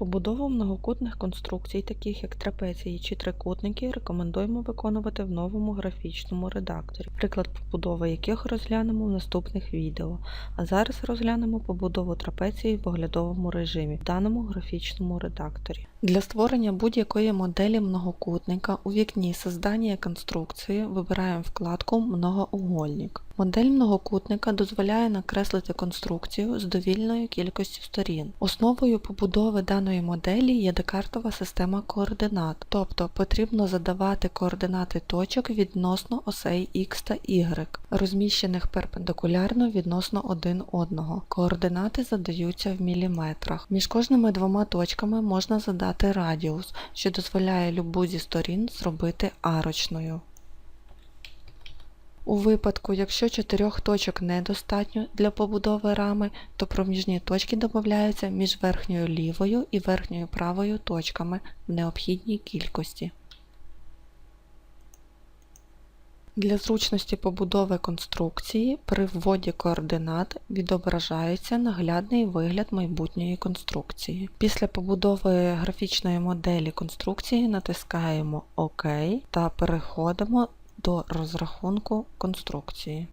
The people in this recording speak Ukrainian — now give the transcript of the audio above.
Побудову многокутних конструкцій, таких як трапеції чи трикутники, рекомендуємо виконувати в новому графічному редакторі, приклад побудови яких розглянемо в наступних відео. А зараз розглянемо побудову трапеції в оглядовому режимі в даному графічному редакторі. Для створення будь-якої моделі многокутника у вікні Создання конструкції вибираємо вкладку Многоугольник. Модель многокутника дозволяє накреслити конструкцію з довільною кількістю сторін. Основою побудови даної моделі є декартова система координат, тобто потрібно задавати координати точок відносно осей X та Y, розміщених перпендикулярно відносно один одного. Координати задаються в міліметрах. Між кожними двома точками можна задати радіус, що дозволяє любу зі сторін зробити арочною. У випадку, якщо чотирьох точок недостатньо для побудови рами, то проміжні точки додаються між верхньою лівою і верхньою правою точками в необхідній кількості. Для зручності побудови конструкції при вводі координат відображається наглядний вигляд майбутньої конструкції. Після побудови графічної моделі конструкції натискаємо ОК та переходимо до розрахунку конструкції.